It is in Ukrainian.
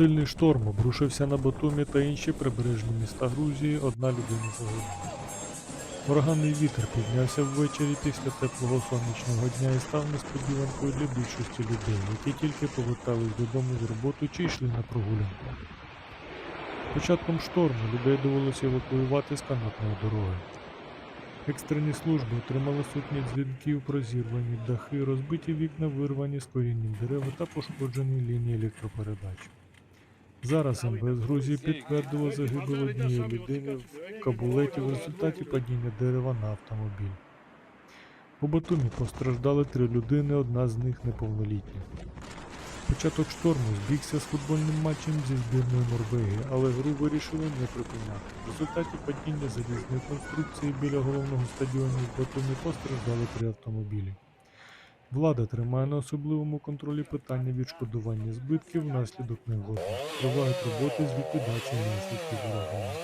Сильний шторм обрушився на Батумі та інші прибережні міста Грузії, одна людина загинула. Ураганний вітер піднявся ввечері після теплого сонячного дня і став несподіванкою для більшості людей, які тільки повертались додому з роботи чи йшли на прогулянку. Початком шторму людей довелося евакуювати з канатної дороги. Екстрені служби отримали сотні дзвінків про зірвані дахи, розбиті вікна, вирвані з корінням дерева та пошкоджені лінії електропередач. Зараз МВС Грузії підтвердило загибель однієї людини в Кабулеті в результаті падіння дерева на автомобіль. У Батумі постраждали три людини, одна з них неповнолітня. Початок шторму збігся з футбольним матчем зі збірною Норвегії, але гру вирішили не припиняти. В результаті падіння залізної конструкції біля головного стадіону в Батумі постраждали три автомобілі. Влада тримає на особливому контролі питання відшкодування збитків внаслідок негоди. Тривають роботи з ліквідації наслідків урагану.